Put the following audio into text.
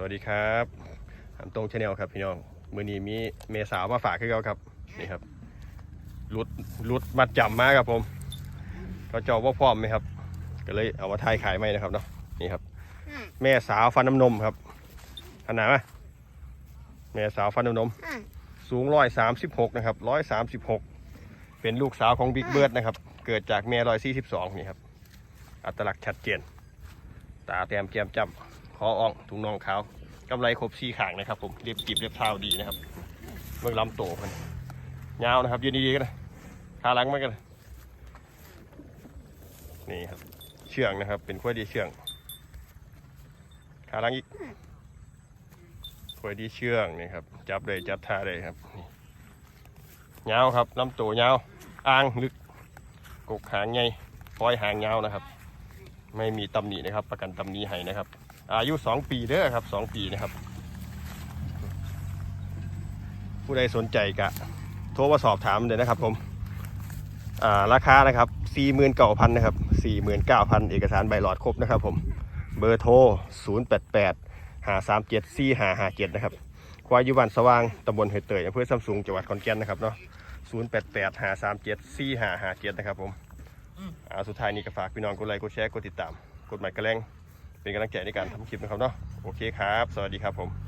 สวัสดีครับถามตรงชาแนลครับพี่น้องมือนี้มีเมสาวมาฝากให้เราครับนี่ครับรุดรุดมัดจำมาครับผมเขาเจาว่าพร้อมไหมครับ ก็เลยเอามาทายขายไหมนะครับเนาะนี่ครับอืมแม่สาวฟันน้ำนมครับขนาดไหมแม่สาวฟันน้ำนมอืมสูงร้อยสามสิบหกนะครับร้อยสามสิบหกเป็นลูกสาวของบิ๊กเบิร์ดนะครับ เกิดจากแม่ร้อยสี่สิบสองนี่ครับ อัตลักษณ์ชัดเจน ตาแต้มแก้มจ้ำ คออ่องถุงน่องขาวกำไรครบสี่ขางนะครับผมเรียบจีบเรียบเท้าดีนะครับเมื่อลำโตมันยาวนะครับยืนดีๆกันนะขาหลังมากันนี่ครับ เชื่องนะครับ เป็นขั้วดีเชื่องขาหลังอีกขั้วดีเชื่องนี่ครับ จับเลยจับท่าเลยครับยาวครับลำโตยาวอ่างลึกกกหางไงปล่อยหางยาวนะครับ ไม่มีตำหนินะครับ ประกันตำหนิให้นะครับ อายุ 2 ปีเด้อครับ 2 ปีนะครับ ผู้ใดสนใจกะโทรมาสอบถามเลยนะครับผมาราคานะครับ49,000นะครับ49,000 เอกสารใบหลอดครบนะครับผม เบอร์โทร 088 537 4557 นะครับ ควายยุวันสว่างตำบลเฮดเตยอำเภอซัมซุงจังหวัดขอนแก่นนะครับเนาะ 088 537 4557 นะครับผม อ่าสุดท้ายนี้ก็ฝากพี่น้องกดไลค์กดแชร์กดติดตาม กดหมายกระแรงเป็นกำลังใจในการทำคลิปนะครับเนาะโอเคครับ สวัสดีครับผม